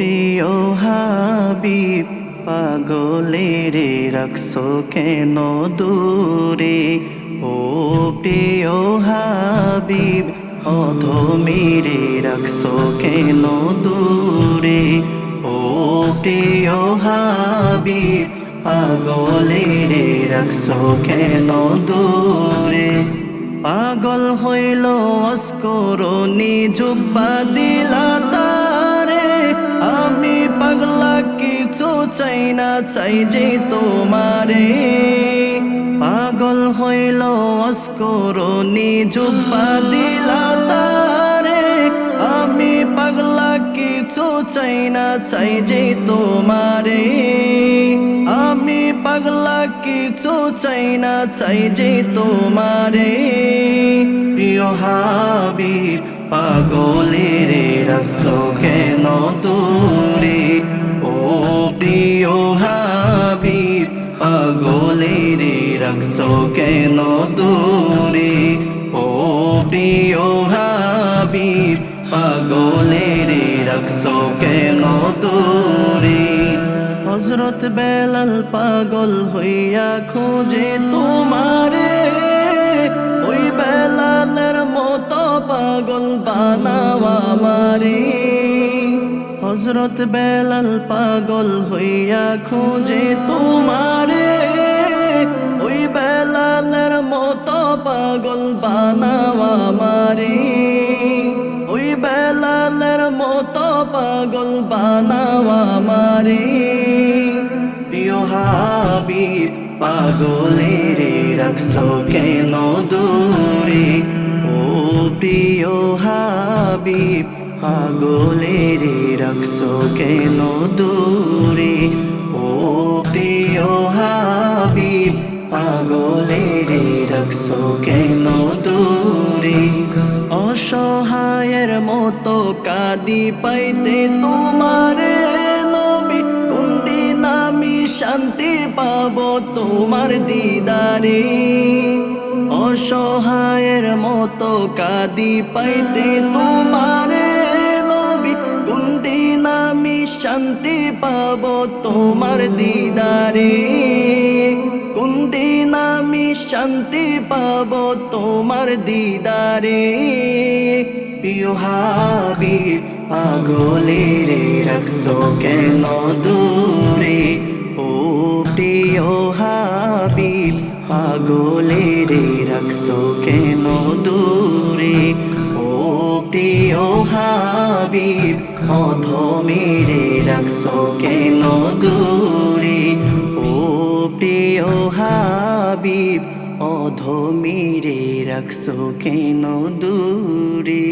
প্রিয় হাবিব পাগলে রে রাখছো কেন দূরে? ও প্রিয় হাবিব, অধমিরে রাখছো কেন দূরে? ও প্রিয় হাবিব পাগলে রে রাখছো কেন দূরে? পাগল হইল অস্করণী, জুব্বা দিলা না চাই যে তোমারে। পাগল হইল অস্করণী, জুব্বা দিলা তারে আমি পাগলা, কিছু চাই না চাই যে তোমারে। আমি পাগলা, কিছু চাই না চাই যে তোমারে। প্রিয় হাবি পাগলে রে রাখছো কেন দূরে রাখছো কেন দূরে? ও প্রিয় হাবিব পাগলে রে রাখছো কেন দূরে? হজরত বেলাল পাগল হইয়া খোঁজে তোমারে। ওই বেলালের মতো পাগল বানাওয়া মারে হজরত বেলাল পাগল হইয়া খোঁজে তোমারে। পাগল বানাওয়া মারে প্রিয় হাবিব পাগলে রে রাখছো কেন দূরে? ও প্রিয় হাবিব পাগলে রে রাখছো কেন দূরে? ও প্রিয় হাবিব পাগলে রে রাখছো কেন দূরে অসহায়ের মতো কাদি পাইতে তোমারে শান্তি পাব তোমার দিদারে। অসহায়ের মতো কাদি পাইতে তোমারে নবী। কোন দিন আমি শান্তি পাব তোমার দিদারে। শান্তি পাব তোমার দিদারে। প্রিয় হাবিব পাগলে রে রাখছো কেন দূরে? ও প্রিয় পাগলে রে রাখছো কেন দূরে? ও প্রিয় হাবিব অধমিরে রাখছো কেন দূরে? ও প্রিয় হাবিব অধমিরে রাখছো কেন দূরে?